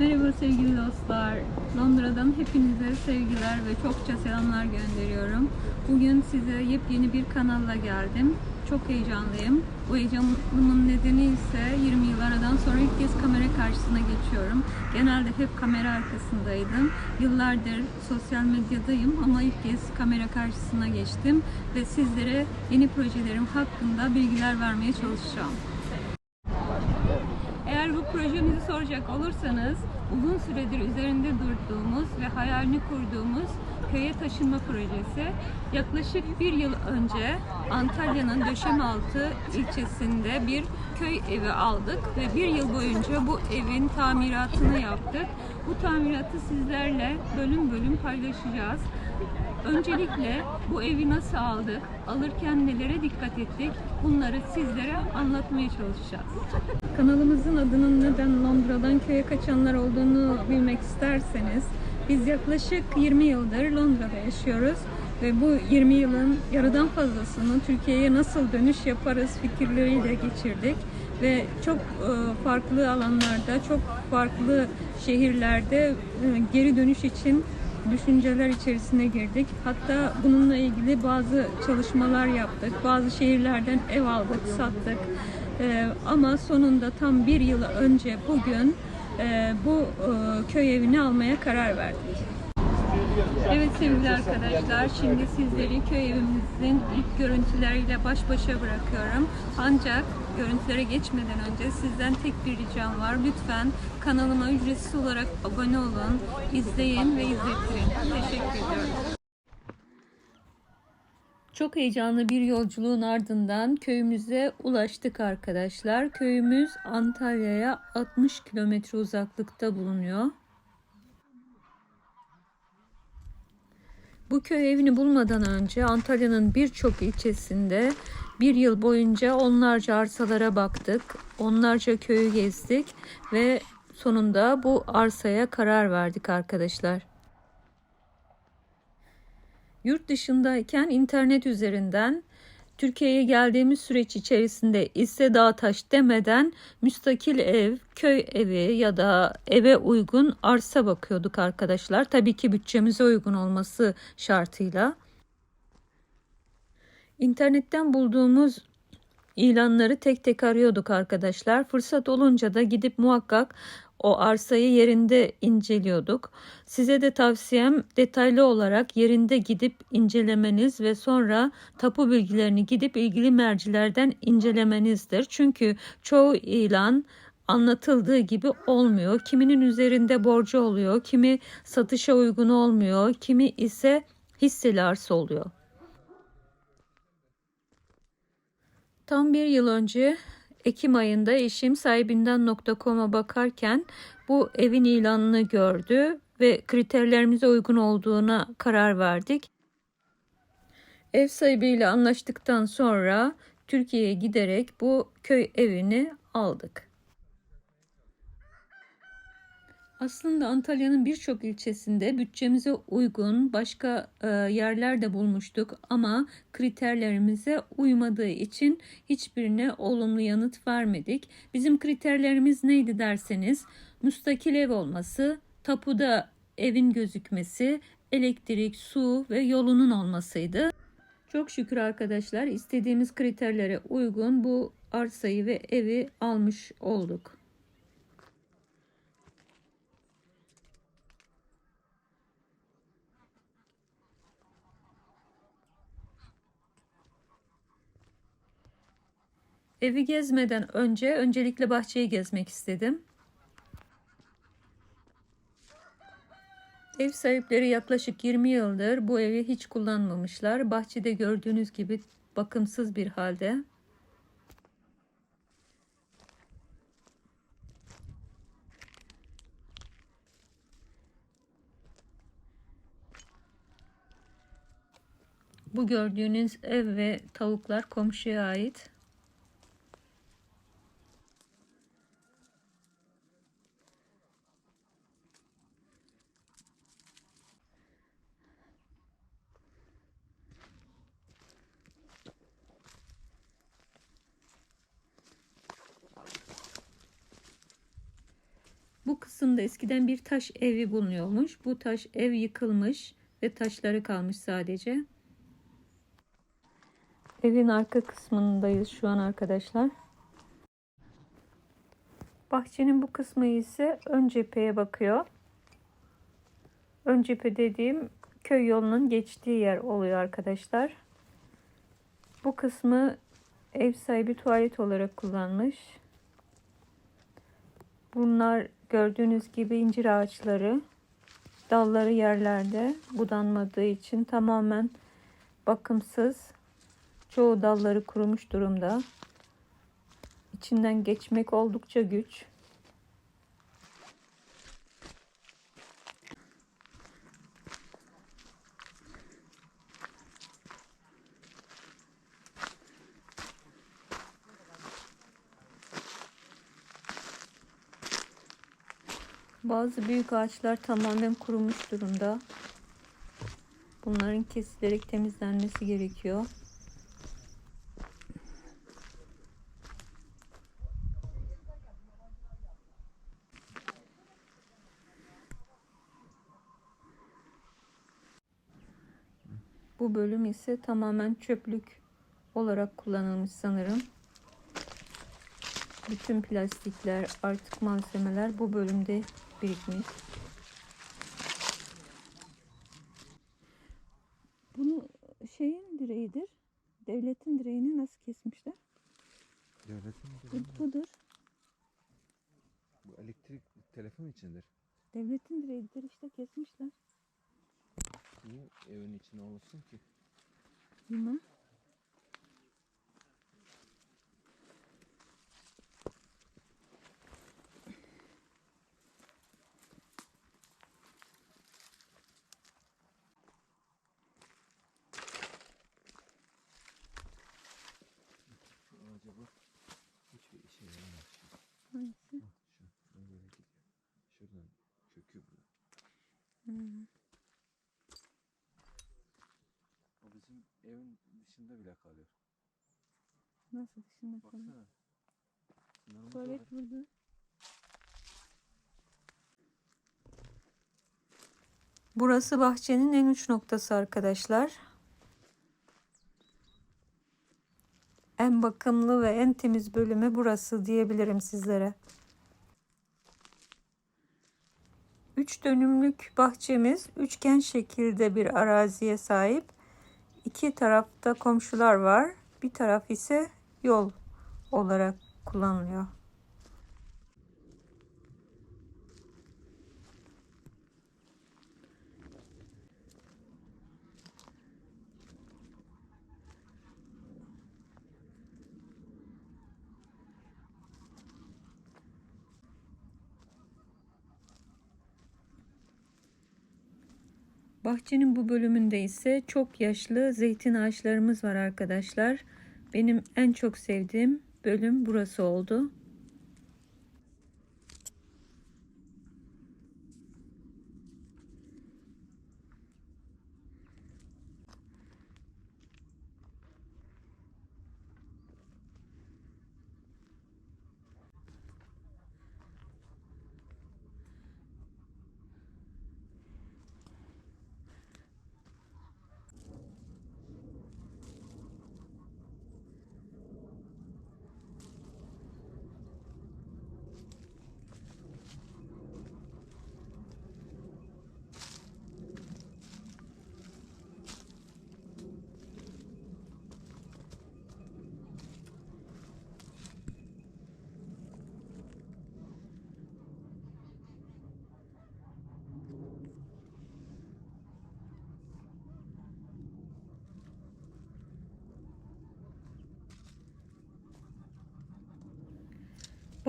Merhaba sevgili dostlar. Londra'dan hepinize sevgiler ve çokça selamlar gönderiyorum. Bugün size yepyeni bir kanalla geldim. Çok heyecanlıyım. Bu heyecanımın nedeni ise 20 yıl aradan sonra ilk kez kamera karşısına geçiyorum. Genelde hep kamera arkasındaydım. Yıllardır sosyal medyadayım ama ilk kez kamera karşısına geçtim ve sizlere yeni projelerim hakkında bilgiler vermeye çalışacağım. Projemizi soracak olursanız uzun süredir üzerinde durduğumuz ve hayalini kurduğumuz köye taşınma projesi yaklaşık bir yıl önce Antalya'nın Döşemealtı ilçesinde bir köy evi aldık ve bir yıl boyunca bu evin tamiratını yaptık. Bu tamiratı sizlerle bölüm bölüm paylaşacağız. Öncelikle bu evi nasıl aldık, alırken nelere dikkat ettik bunları sizlere anlatmaya çalışacağız. Kanalımızın adının neden Londra'dan köye kaçanlar olduğunu bilmek isterseniz biz yaklaşık 20 yıldır Londra'da yaşıyoruz ve bu 20 yılın yarıdan fazlasını Türkiye'ye nasıl dönüş yaparız fikirleriyle geçirdik ve çok e, farklı alanlarda, çok farklı şehirlerde e, geri dönüş için düşünceler içerisine girdik. Hatta bununla ilgili bazı çalışmalar yaptık. Bazı şehirlerden ev aldık, sattık. Ee, ama sonunda tam bir yıl önce bugün e, bu e, köy evini almaya karar verdik. Evet sevgili arkadaşlar, şimdi sizleri köy evimizin ilk görüntüleriyle baş başa bırakıyorum. Ancak görüntülere geçmeden önce sizden tek bir ricam var. Lütfen kanalıma ücretsiz olarak abone olun, izleyin ve izlettirin. Teşekkür ediyorum. Çok heyecanlı bir yolculuğun ardından köyümüze ulaştık arkadaşlar. Köyümüz Antalya'ya 60 kilometre uzaklıkta bulunuyor. Bu köy evini bulmadan önce Antalya'nın birçok ilçesinde bir yıl boyunca onlarca arsalara baktık, onlarca köyü gezdik ve sonunda bu arsaya karar verdik arkadaşlar. Yurt dışındayken internet üzerinden Türkiye'ye geldiğimiz süreç içerisinde ise dağ taş demeden müstakil ev, köy evi ya da eve uygun arsa bakıyorduk arkadaşlar. Tabii ki bütçemize uygun olması şartıyla. İnternetten bulduğumuz ilanları tek tek arıyorduk arkadaşlar. Fırsat olunca da gidip muhakkak o arsayı yerinde inceliyorduk. Size de tavsiyem detaylı olarak yerinde gidip incelemeniz ve sonra tapu bilgilerini gidip ilgili mercilerden incelemenizdir. Çünkü çoğu ilan anlatıldığı gibi olmuyor. Kiminin üzerinde borcu oluyor, kimi satışa uygun olmuyor, kimi ise hisseli arsa oluyor. Tam bir yıl önce Ekim ayında eşim sahibinden.com'a bakarken bu evin ilanını gördü ve kriterlerimize uygun olduğuna karar verdik. Ev sahibiyle anlaştıktan sonra Türkiye'ye giderek bu köy evini aldık. Aslında Antalya'nın birçok ilçesinde bütçemize uygun başka e, yerler de bulmuştuk ama kriterlerimize uymadığı için hiçbirine olumlu yanıt vermedik. Bizim kriterlerimiz neydi derseniz müstakil ev olması, tapuda evin gözükmesi, elektrik, su ve yolunun olmasıydı. Çok şükür arkadaşlar istediğimiz kriterlere uygun bu arsayı ve evi almış olduk. Evi gezmeden önce öncelikle bahçeyi gezmek istedim. Ev sahipleri yaklaşık 20 yıldır bu evi hiç kullanmamışlar. Bahçede gördüğünüz gibi bakımsız bir halde. Bu gördüğünüz ev ve tavuklar komşuya ait. Bu kısımda eskiden bir taş evi bulunuyormuş. Bu taş ev yıkılmış ve taşları kalmış sadece. Evin arka kısmındayız şu an arkadaşlar. Bahçenin bu kısmı ise ön cepheye bakıyor. Ön cephe dediğim köy yolunun geçtiği yer oluyor arkadaşlar. Bu kısmı ev sahibi tuvalet olarak kullanmış. Bunlar gördüğünüz gibi incir ağaçları. Dalları yerlerde budanmadığı için tamamen bakımsız. Çoğu dalları kurumuş durumda. İçinden geçmek oldukça güç. Bazı büyük ağaçlar tamamen kurumuş durumda. Bunların kesilerek temizlenmesi gerekiyor. Bu bölüm ise tamamen çöplük olarak kullanılmış sanırım. Bütün plastikler, artık malzemeler bu bölümde birikmiş. Bunu şeyin direğidir. Devletin direğini nasıl kesmişler? Devletin Bu, direği. budur. Bu elektrik telefon içindir. Devletin direğidir işte kesmişler. Niye evin içine olsun ki? Bilmem. Dışında kalıyor. Nasıl dışında kalıyor? Baksana. Sınırımız Tuvalet var. burada. Burası bahçenin en uç noktası arkadaşlar. En bakımlı ve en temiz bölümü burası diyebilirim sizlere. 3 dönümlük bahçemiz üçgen şekilde bir araziye sahip. İki tarafta komşular var. Bir taraf ise yol olarak kullanılıyor. Bahçenin bu bölümünde ise çok yaşlı zeytin ağaçlarımız var arkadaşlar. Benim en çok sevdiğim bölüm burası oldu.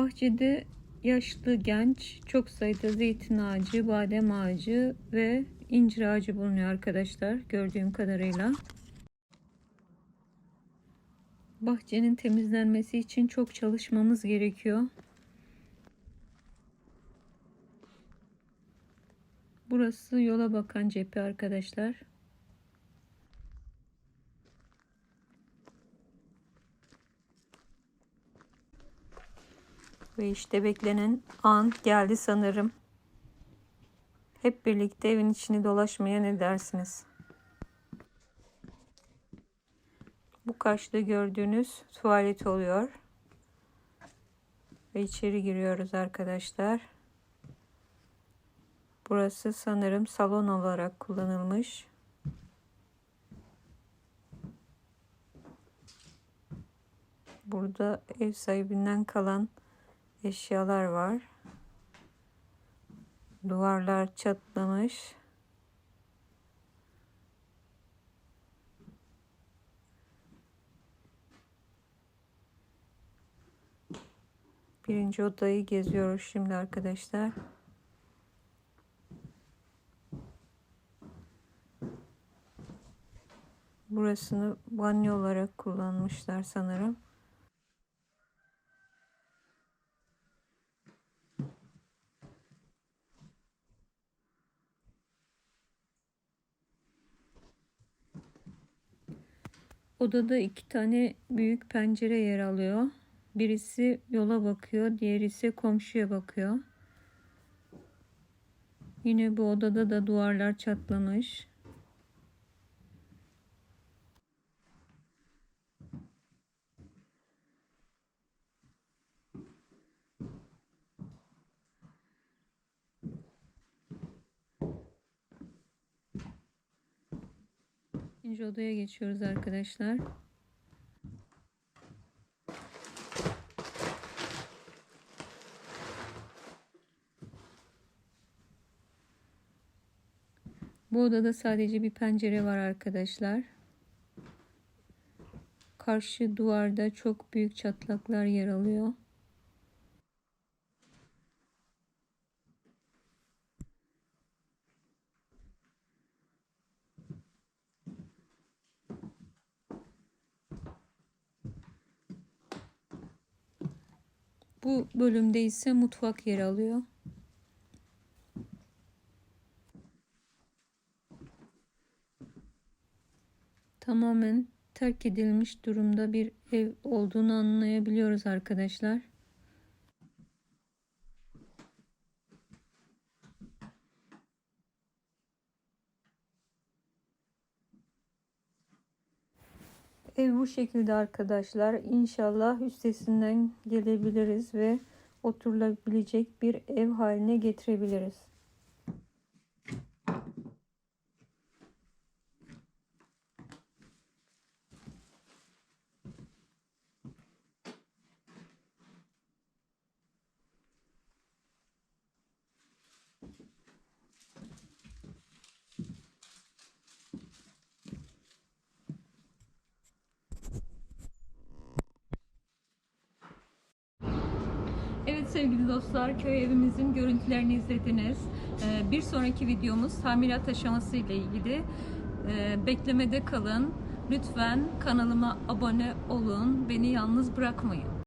Bahçede yaşlı genç çok sayıda zeytin ağacı, badem ağacı ve incir ağacı bulunuyor arkadaşlar gördüğüm kadarıyla. Bahçenin temizlenmesi için çok çalışmamız gerekiyor. Burası yola bakan cephe arkadaşlar. Ve işte beklenen an geldi sanırım. Hep birlikte evin içini dolaşmaya ne dersiniz? Bu karşıda gördüğünüz tuvalet oluyor. Ve içeri giriyoruz arkadaşlar. Burası sanırım salon olarak kullanılmış. Burada ev sahibinden kalan eşyalar var. Duvarlar çatlamış. Birinci odayı geziyoruz şimdi arkadaşlar. Burasını banyo olarak kullanmışlar sanırım. Odada iki tane büyük pencere yer alıyor. Birisi yola bakıyor, diğeri ise komşuya bakıyor. Yine bu odada da duvarlar çatlamış. İkinci odaya geçiyoruz arkadaşlar. Bu odada sadece bir pencere var arkadaşlar. Karşı duvarda çok büyük çatlaklar yer alıyor. Bu bölümde ise mutfak yer alıyor. Tamamen terk edilmiş durumda bir ev olduğunu anlayabiliyoruz arkadaşlar. Ev bu şekilde arkadaşlar. İnşallah üstesinden gelebiliriz ve oturulabilecek bir ev haline getirebiliriz. Evet sevgili dostlar, köy evimizin görüntülerini izlediniz. Ee, Bir sonraki videomuz tamirat aşaması ile ilgili. Ee, Beklemede kalın. Lütfen kanalıma abone olun. Beni yalnız bırakmayın.